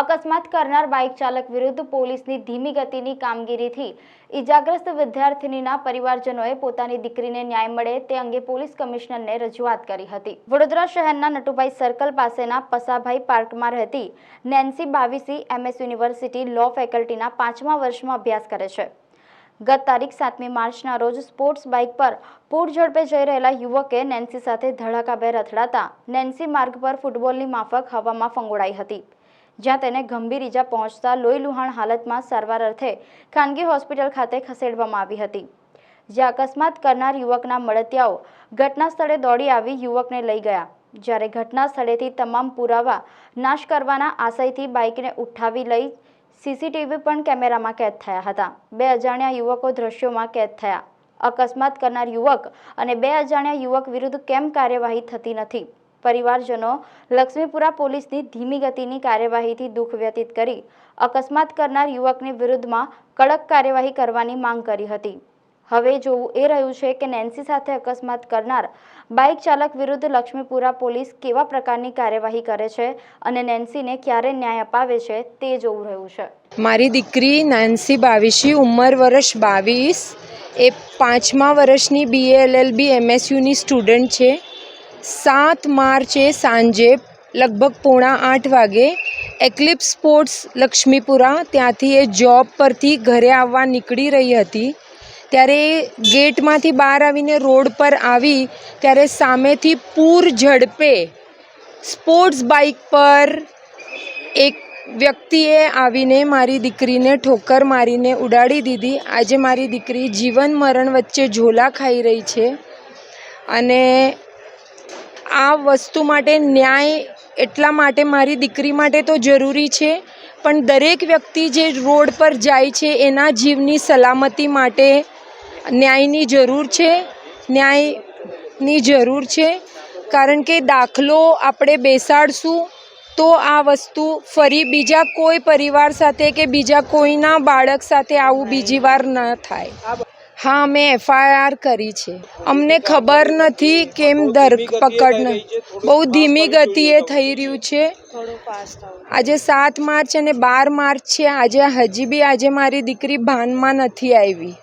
અકસ્માત કરનાર બાઇક ચાલક વિરુદ્ધ પોલીસની ધીમી ગતિની કામગીરીથી ઇજાગ્રસ્ત વિદ્યાર્થિનીના પરિવારજનોએ પોતાની દીકરીને ન્યાય મળે તે અંગે પોલીસ કમિશનરને રજૂઆત કરી હતી. વડોદરા શહેરના નટુભાઈ સર્કલ પાસેના પસાભાઈ પાર્કમાં રહેતી Nancy Bavisi MS university law ફેકલ્ટીના પાંચમા વર્ષમાં અભ્યાસ કરે છે. ગત તારીખ સાતમી માર્ચના રોજ સ્પોર્ટ્સ બાઇક પર પૂર ઝડપે જઈ રહેલા યુવકે નેન્સી સાથે ધડાકાભેર અથડાતા નેન્સી માર્ગ પર ફૂટબોલની માફક હવામાં ફંગોળાઈ હતી. જ્યાં તેને ગંભીર ઈજા પહોંચતા લોહીલુહાણ હાલતમાં સારવાર અર્થે ખાનગી હોસ્પિટલ ખાતે ખસેડવામાં આવી હતી. જ્યાં અકસ્માત કરનાર યુવકના મળતિયાઓ ઘટના સ્થળે દોડી આવી યુવકને લઈ ગયા. જ્યારે ઘટના સ્થળેથી તમામ પુરાવા નાશ કરવાના આશયથી બાઇકને ઉઠાવી લઈ સીસીટીવી પણ કેમેરામાં કેદ થયા હતા. બે અજાણ્યા યુવકો દ્રશ્યોમાં કેદ થયા. અકસ્માત કરનાર યુવક અને બે અજાણ્યા યુવક વિરુદ્ધ કેમ કાર્યવાહી થતી નથી? પરિવારજનો લક્ષ્મીપુરા પોલીસની ધીમી ગતિની કાર્યવાહીથી દુઃખ વ્યતીત કરી અકસ્માત કરનાર યુવકની વિરુદ્ધમાં કડક કાર્યવાહી કરવાની માંગ કરી હતી. હવે જોવું એ રહ્યું છે કે નેન્સી સાથે અકસ્માત કરનાર બાઇક ચાલક વિરુદ્ધ લક્ષ્મીપુરા પોલીસ કેવા પ્રકારની કાર્યવાહી કરે છે અને નેન્સીને ક્યારે ન્યાય અપાવે છે તે જોવું રહ્યું છે. મારી દીકરી નાન્સી બાવીસી, ઉંમર વર્ષ બાવીસ, એ પાંચમા વર્ષની બીએલએલબી એમએસયુની સ્ટુડન્ટ છે. સાત માર્ચે સાંજે લગભગ પોણા આઠ વાગે એકલિપ સ્પોર્ટ્સ લક્ષ્મીપુરા ત્યાંથી એ જોબ પરથી ઘરે આવવા નીકળી રહી હતી. ત્યારે ગેટમાંથી બહાર આવીને રોડ પર આવી ત્યારે સામેથી પૂર ઝડપે સ્પોર્ટ્સ બાઇક પર એક વ્યક્તિએ આવીને મારી દીકરીને ઠોકર મારીને ઉડાડી દીધી. આજે મારી દીકરી જીવન મરણ વચ્ચે ઝોલા ખાઈ રહી છે. અને આ વસ્તુ માટે ન્યાય એટલા માટે મારી દીકરી માટે તો જરૂરી છે, પણ દરેક વ્યક્તિ જે રોડ પર જાય છે, એના જીવની સલામતી માટે ન્યાયની જરૂર છે, ન્યાયની જરૂર છે. કારણ કે દાખલો આપણે બેસાડશું તો આ વસ્તુ ફરી બીજા કોઈ પરિવાર સાથે કે બીજા કોઈના બાળક સાથે આવું બીજી વાર ન થાય. હા મેં એફઆઈઆર કરી છે. અમને ખબર નથી કેમ ધરપકડ ન બહુ ધીમી ગતિએ થઈ રહ્યું છે. આજે સાત માર્ચ અને બાર માર્ચ છે. આજે હજી બી આજે મારી દીકરી ભાનમાં નથી આવી.